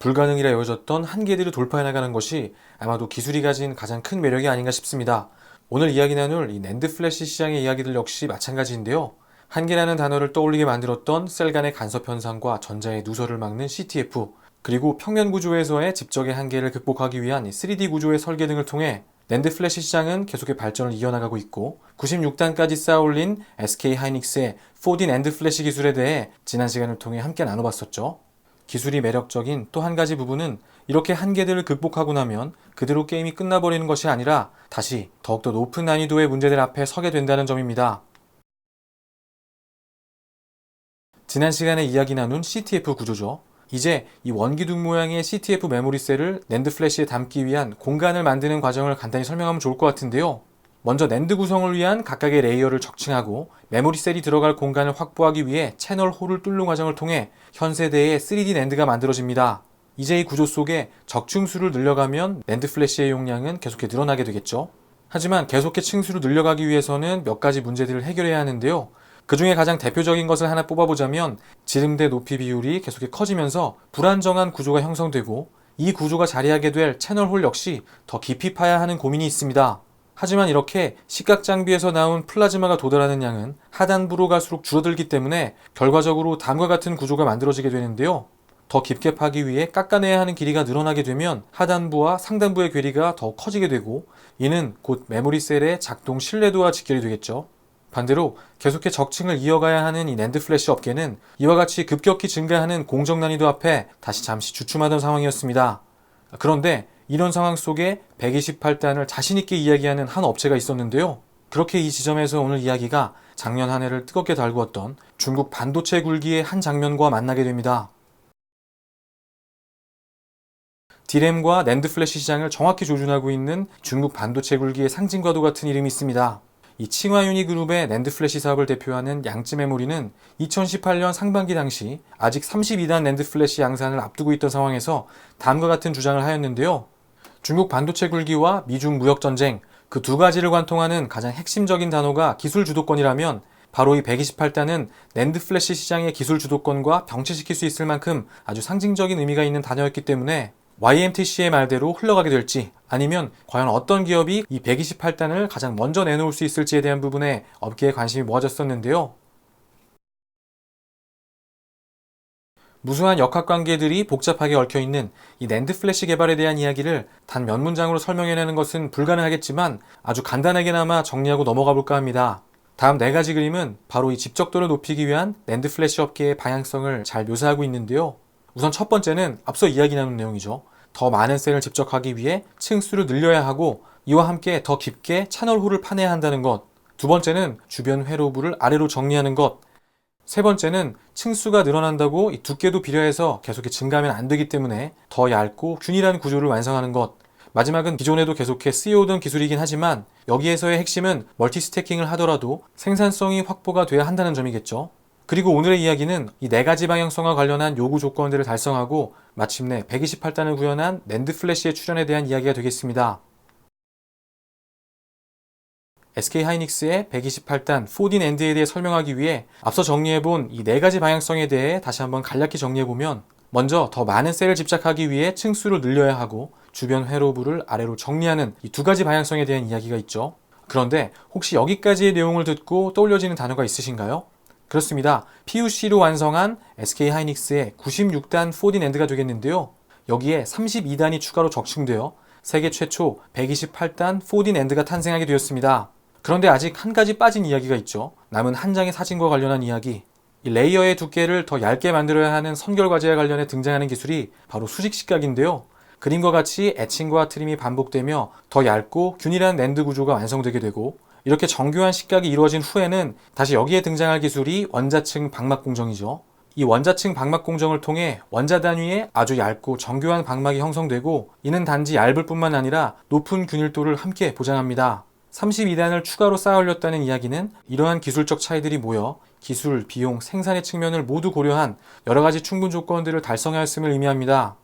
불가능이라 여겨졌던 한계들을 돌파해 나가는 것이 아마도 기술이 가진 가장 큰 매력이 아닌가 싶습니다. 오늘 이야기 나눌 이 낸드 플래시 시장의 이야기들 역시 마찬가지인데요. 한계라는 단어를 떠올리게 만들었던 셀 간의 간섭 현상과 전자의 누설을 막는 CTF, 그리고 평면 구조에서의 집적의 한계를 극복하기 위한 3D 구조의 설계 등을 통해 낸드 플래시 시장은 계속해 발전을 이어나가고 있고 96단까지 쌓아올린 SK 하이닉스의 4D 낸드 플래시 기술에 대해 지난 시간을 통해 함께 나눠봤었죠. 기술이 매력적인 또 한 가지 부분은 이렇게 한계들을 극복하고 나면 그대로 게임이 끝나버리는 것이 아니라 다시 더욱더 높은 난이도의 문제들 앞에 서게 된다는 점입니다. 지난 시간에 이야기 나눈 CTF 구조죠. 이제 이 원기둥 모양의 CTF 메모리 셀을 낸드 플래시에 담기 위한 공간을 만드는 과정을 간단히 설명하면 좋을 것 같은데요. 먼저 낸드 구성을 위한 각각의 레이어를 적층하고 메모리 셀이 들어갈 공간을 확보하기 위해 채널 홀을 뚫는 과정을 통해 현 세대의 3D 낸드가 만들어집니다. 이제 이 구조 속에 적층수를 늘려가면 낸드 플래시의 용량은 계속해 늘어나게 되겠죠. 하지만 계속해 층수를 늘려가기 위해서는 몇 가지 문제들을 해결해야 하는데요. 그 중에 가장 대표적인 것을 하나 뽑아보자면 지름대 높이 비율이 계속해 커지면서 불안정한 구조가 형성되고 이 구조가 자리하게 될 채널 홀 역시 더 깊이 파야 하는 고민이 있습니다. 하지만 이렇게 시각 장비에서 나온 플라즈마가 도달하는 양은 하단부로 갈수록 줄어들기 때문에 결과적으로 다음과 같은 구조가 만들어지게 되는데요. 더 깊게 파기 위해 깎아내야 하는 길이가 늘어나게 되면 하단부와 상단부의 괴리가 더 커지게 되고 이는 곧 메모리 셀의 작동 신뢰도와 직결이 되겠죠. 반대로 계속해 적층을 이어가야 하는 이 낸드 플래시 업계는 이와 같이 급격히 증가하는 공정 난이도 앞에 다시 잠시 주춤하던 상황이었습니다. 그런데 이런 상황 속에 128단을 자신있게 이야기하는 한 업체가 있었는데요. 그렇게 이 지점에서 오늘 이야기가 작년 한 해를 뜨겁게 달구었던 중국 반도체 굴기의 한 장면과 만나게 됩니다. 디램과 낸드 플래시 시장을 정확히 조준하고 있는 중국 반도체 굴기의 상징과도 같은 이름이 있습니다. 이 칭화유니 그룹의 낸드 플래시 사업을 대표하는 양쯔 메모리는 2018년 상반기 당시 아직 32단 낸드 플래시 양산을 앞두고 있던 상황에서 다음과 같은 주장을 하였는데요. 중국 반도체 굴기와 미중 무역 전쟁 그 두 가지를 관통하는 가장 핵심적인 단어가 기술 주도권이라면 바로 이 128단은 낸드 플래시 시장의 기술 주도권과 병치시킬 수 있을 만큼 아주 상징적인 의미가 있는 단어였기 때문에 YMTC의 말대로 흘러가게 될지 아니면 과연 어떤 기업이 이 128단을 가장 먼저 내놓을 수 있을지에 대한 부분에 업계의 관심이 모아졌었는데요. 무수한 역학관계들이 복잡하게 얽혀있는 이 낸드 플래시 개발에 대한 이야기를 단 몇 문장으로 설명해내는 것은 불가능하겠지만 아주 간단하게나마 정리하고 넘어가 볼까 합니다. 다음 네 가지 그림은 바로 이 집적도를 높이기 위한 낸드 플래시 업계의 방향성을 잘 묘사하고 있는데요. 우선 첫 번째는 앞서 이야기 나눈 내용이죠. 더 많은 셀을 집적하기 위해 층수를 늘려야 하고 이와 함께 더 깊게 채널 홀을 파내야 한다는 것. 두 번째는 주변 회로부를 아래로 정리하는 것. 세 번째는 층수가 늘어난다고 이 두께도 비례해서 계속해 증가하면 안 되기 때문에 더 얇고 균일한 구조를 완성하는 것. 마지막은 기존에도 계속해 쓰여오던 기술이긴 하지만 여기에서의 핵심은 멀티 스태킹을 하더라도 생산성이 확보가 돼야 한다는 점이겠죠. 그리고 오늘의 이야기는 이 네 가지 방향성과 관련한 요구 조건들을 달성하고 마침내 128단을 구현한 낸드 플래시의 출현에 대한 이야기가 되겠습니다. SK 하이닉스의 128단 4D 낸드에 대해 설명하기 위해 앞서 정리해본 이 네 가지 방향성에 대해 다시 한번 간략히 정리해보면 먼저 더 많은 셀을 집착하기 위해 층수를 늘려야 하고 주변 회로부를 아래로 정리하는 이 두 가지 방향성에 대한 이야기가 있죠. 그런데 혹시 여기까지의 내용을 듣고 떠올려지는 단어가 있으신가요? 그렇습니다. PUC로 완성한 SK 하이닉스의 96단 4D 낸드가 되겠는데요. 여기에 32단이 추가로 적층되어 세계 최초 128단 4D 낸드가 탄생하게 되었습니다. 그런데 아직 한 가지 빠진 이야기가 있죠. 남은 한 장의 사진과 관련한 이야기. 이 레이어의 두께를 더 얇게 만들어야 하는 선결 과제와 관련해 등장하는 기술이 바로 수직 식각인데요. 그림과 같이 애칭과 트림이 반복되며 더 얇고 균일한 낸드 구조가 완성되게 되고 이렇게 정교한 식각이 이루어진 후에는 다시 여기에 등장할 기술이 원자층 방막 공정이죠. 이 원자층 방막 공정을 통해 원자 단위에 아주 얇고 정교한 방막이 형성되고 이는 단지 얇을 뿐만 아니라 높은 균일도를 함께 보장합니다. 32단을 추가로 쌓아 올렸다는 이야기는 이러한 기술적 차이들이 모여 기술, 비용, 생산의 측면을 모두 고려한 여러 가지 충분 조건들을 달성하였음을 의미합니다.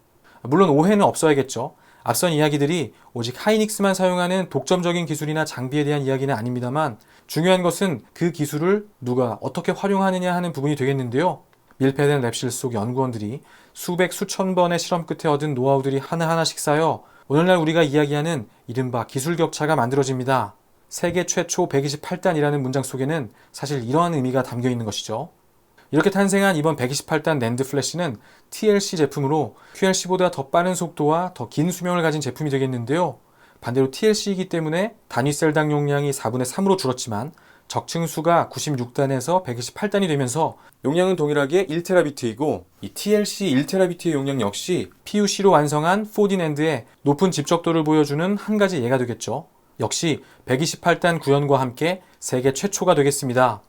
물론 오해는 없어야겠죠. 앞선 이야기들이 오직 하이닉스만 사용하는 독점적인 기술이나 장비에 대한 이야기는 아닙니다만 중요한 것은 그 기술을 누가 어떻게 활용하느냐 하는 부분이 되겠는데요. 밀폐된 랩실 속 연구원들이 수백 수천 번의 실험 끝에 얻은 노하우들이 하나하나씩 쌓여 오늘날 우리가 이야기하는 이른바 기술 격차가 만들어집니다. 세계 최초 128단이라는 문장 속에는 사실 이러한 의미가 담겨 있는 것이죠. 이렇게 탄생한 이번 128단 낸드 플래시는 TLC 제품으로 QLC보다 더 빠른 속도와 더 긴 수명을 가진 제품이 되겠는데요. 반대로 TLC이기 때문에 단위 셀당 용량이 4분의 3으로 줄었지만 적층 수가 96단에서 128단이 되면서 용량은 동일하게 1테라비트이고 이 TLC 1테라비트의 용량 역시 PUC로 완성한 4D 낸드의 높은 집적도를 보여주는 한 가지 예가 되겠죠. 역시 128단 구현과 함께 세계 최초가 되겠습니다.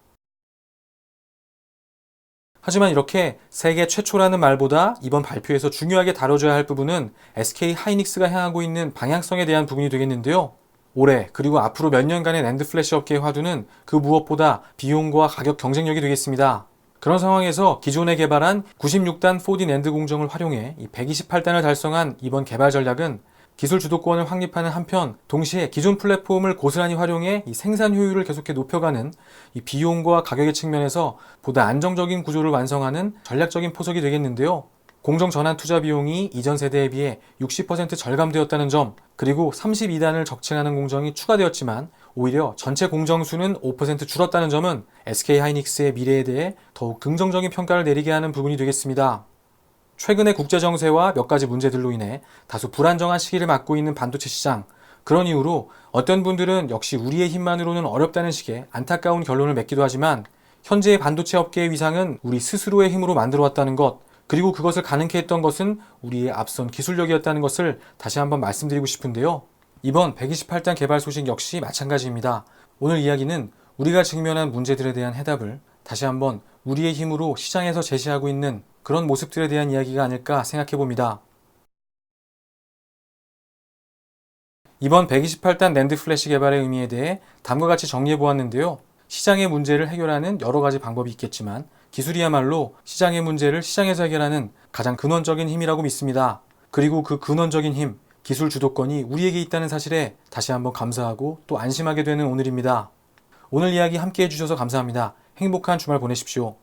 하지만 이렇게 세계 최초라는 말보다 이번 발표에서 중요하게 다뤄줘야 할 부분은 SK 하이닉스가 향하고 있는 방향성에 대한 부분이 되겠는데요. 올해 그리고 앞으로 몇 년간의 랜드 플래시 업계의 화두는 그 무엇보다 비용과 가격 경쟁력이 되겠습니다. 그런 상황에서 기존에 개발한 96단 4D 낸드 공정을 활용해 128단을 달성한 이번 개발 전략은 기술 주도권을 확립하는 한편 동시에 기존 플랫폼을 고스란히 활용해 이 생산 효율을 계속해 높여가는 이 비용과 가격의 측면에서 보다 안정적인 구조를 완성하는 전략적인 포석이 되겠는데요. 공정 전환 투자 비용이 이전 세대에 비해 60% 절감되었다는 점, 그리고 32단을 적층하는 공정이 추가되었지만 오히려 전체 공정 수는 5% 줄었다는 점은 SK 하이닉스의 미래에 대해 더욱 긍정적인 평가를 내리게 하는 부분이 되겠습니다. 최근의 국제 정세와 몇 가지 문제들로 인해 다소 불안정한 시기를 맞고 있는 반도체 시장. 그런 이유로 어떤 분들은 역시 우리의 힘만으로는 어렵다는 식의 안타까운 결론을 맺기도 하지만 현재의 반도체 업계의 위상은 우리 스스로의 힘으로 만들어 왔다는 것, 그리고 그것을 가능케 했던 것은 우리의 앞선 기술력이었다는 것을 다시 한번 말씀드리고 싶은데요. 이번 128단 개발 소식 역시 마찬가지입니다. 오늘 이야기는 우리가 직면한 문제들에 대한 해답을 다시 한번 우리의 힘으로 시장에서 제시하고 있는 그런 모습들에 대한 이야기가 아닐까 생각해 봅니다. 이번 128단 낸드 플래시 개발의 의미에 대해 다음과 같이 정리해 보았는데요. 시장의 문제를 해결하는 여러 가지 방법이 있겠지만 기술이야말로 시장의 문제를 시장에서 해결하는 가장 근원적인 힘이라고 믿습니다. 그리고 그 근원적인 힘, 기술 주도권이 우리에게 있다는 사실에 다시 한번 감사하고 또 안심하게 되는 오늘입니다. 오늘 이야기 함께 해주셔서 감사합니다. 행복한 주말 보내십시오.